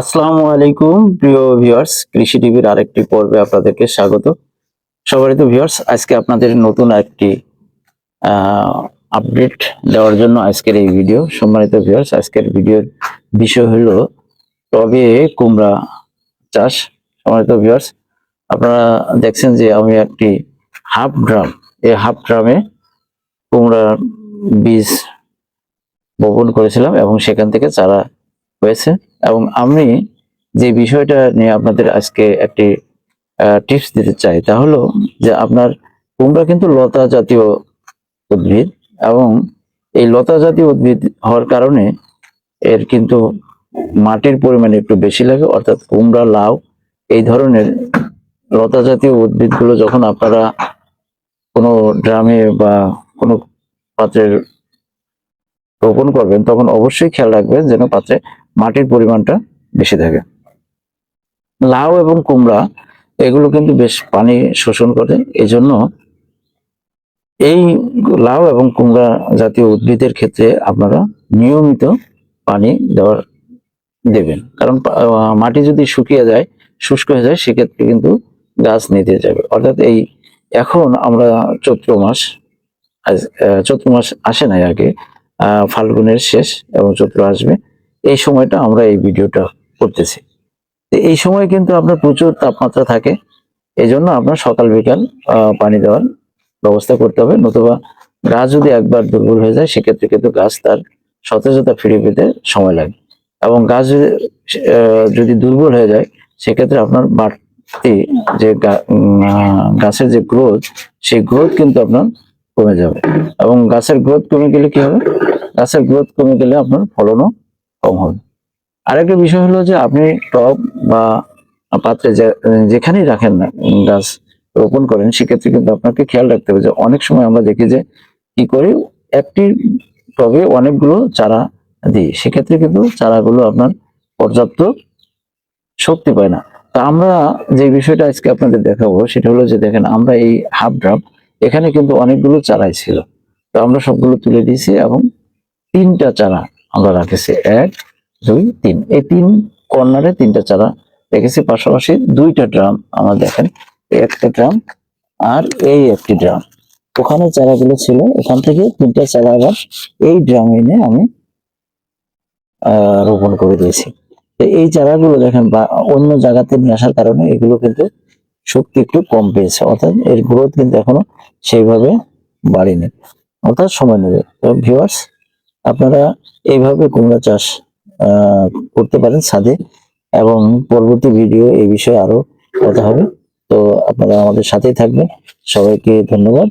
আসসালামু আলাইকুম, প্রিয় ভিউয়ার্স কৃষি টিভির আরেকটি পর্বে আপনাদেরকে স্বাগত। সবারই তো ভিউয়ার্স আজকে আপনাদের নতুন একটি আপডেট দেওয়ার জন্য আজকের এই ভিডিও সম্মানিত ভিউয়ার্স আজকের ভিডিওর বিষয় হলো, টবে কুমড়া চাষ। সম্মানিত ভিউয়ার্স আপনারা দেখছেন যে আমি একটি হাফ ড্রাম, এই হাফ ড্রামে কুমড়ার বীজ বপন করেছিলাম এবং সেখান থেকে চারা হয়েছে এবং আমি যে বিষয়টা নিয়ে আপনাদের আজকে একটি টিপস দিতে চাই তা হলো যে আপনার কুমড়া কিন্তু লতা জাতীয় উদ্ভিদ এবং এই লতা জাতীয় উদ্ভিদ হওয়ার কারণে এর কিন্তু মাটির পরিমাণ একটু বেশি লাগে, অর্থাৎ কুমড়া, লাউ এই ধরনের লতা জাতীয় উদ্ভিদগুলো যখন আপনারা কোনো ড্রামে বা কোনো পাত্রের রোপণ করবেন তখন অবশ্যই খেয়াল রাখবেন যেন পাত্রে মাটির পরিমাণটা বেশি থাকে। লাউ এবং কুমড়া, এগুলো কিন্তু বেশ পানি শোষণ করে। এই জন্য এই লাউ এবং কুমড়া জাতীয় উদ্ভিদের ক্ষেত্রে আপনারা নিয়মিত পানি দেওয়ার দেবেন। কারণ মাটি যদি শুকিয়ে যায়, শুষ্ক হয়ে যায়, সেক্ষেত্রে কিন্তু গাছ নিতে যাবে। অর্থাৎ এই এখন আমরা চৈত্র মাস চৈত্র মাস আসে নাই আগে ফাল্গুনের শেষ এবং চৈত্র আসবে। এই সময়টা আমরা এই ভিডিওটা করতেছি। এই সময় কিন্তু আপনার প্রচুর তাপমাত্রা থাকে এই জন্য আপনার সকাল, বিকাল পানি দেওয়ার ব্যবস্থা করতে হবে, নতুবা গাছ যদি একবার দুর্বল হয়ে যায়, সেক্ষেত্রে কিন্তু গাছ তার সতেজতা ফিরে পেতে সময় লাগে। এবং গাছ যদি দুর্বল হয়ে যায়, সেক্ষেত্রে আপনার বাড়তি যে গাছের যে গ্রোথ, সেই গ্রোথ কিন্তু আপনার কমে যাবে। এবং গাছের গ্রোথ কমে গেলে কি হবে? গাছের গ্রোথ কমে গেলে আপনার ফলনও কম হবে। আরেকটা বিষয় হলো যে আপনি টব বা পাত্রে যেখানেই রাখেন না, গাছ রোপণ করেন, সেক্ষেত্রে কিন্তু আপনাকে খেয়াল রাখতে হবে যে অনেক সময় আমরা দেখি যে কি করি, একটি টবে অনেকগুলো চারা দিই। সেক্ষেত্রে কিন্তু চারাগুলো আপনার পর্যাপ্ত শক্তি পায় না। তা আমরা যে বিষয়টা আজকে আপনাদের দেখাবো, সেটা হলো যে দেখেন, আমরা এই হাফ ড্রাম এখানে কিন্তু অনেকগুলো চারাই ছিল। তো আমরা সবগুলো তুলে দিয়েছি এবং তিনটা চারা আমরা রাখেছি এক, দুই, তিন। এই তিন কর্নারে তিনটা চারা রেখেছি, পাশাপাশি দুইটা ড্রাম আমার দেখেন একটা ড্রাম আর এই একটি ড্রাম। ওখানে চারাগুলো ছিল ওখান থেকে তিনটা চারা আবার এই ড্রামে এনে আমি রোপণ করে দিয়েছি। এই চারাগুলো দেখেন, বা, অন্য জায়গাতে নিয়ে আসার কারণে এগুলো কিন্তু শক্তি একটু কম পেয়েছে, অর্থাৎ এর গ্রোথ কিন্তু এখনও সেইভাবে বাড়েনি। অর্থাৎ সময় নেবে। ভিউয়ার্স আপনারা এইভাবে কুমড়া চাষ করতে পারেন ছাদে এবং পরবর্তী ভিডিও এই বিষয়ে আরও কথা হবে। তো আপনারা আমাদের সাথেই থাকবেন। সবাইকে ধন্যবাদ।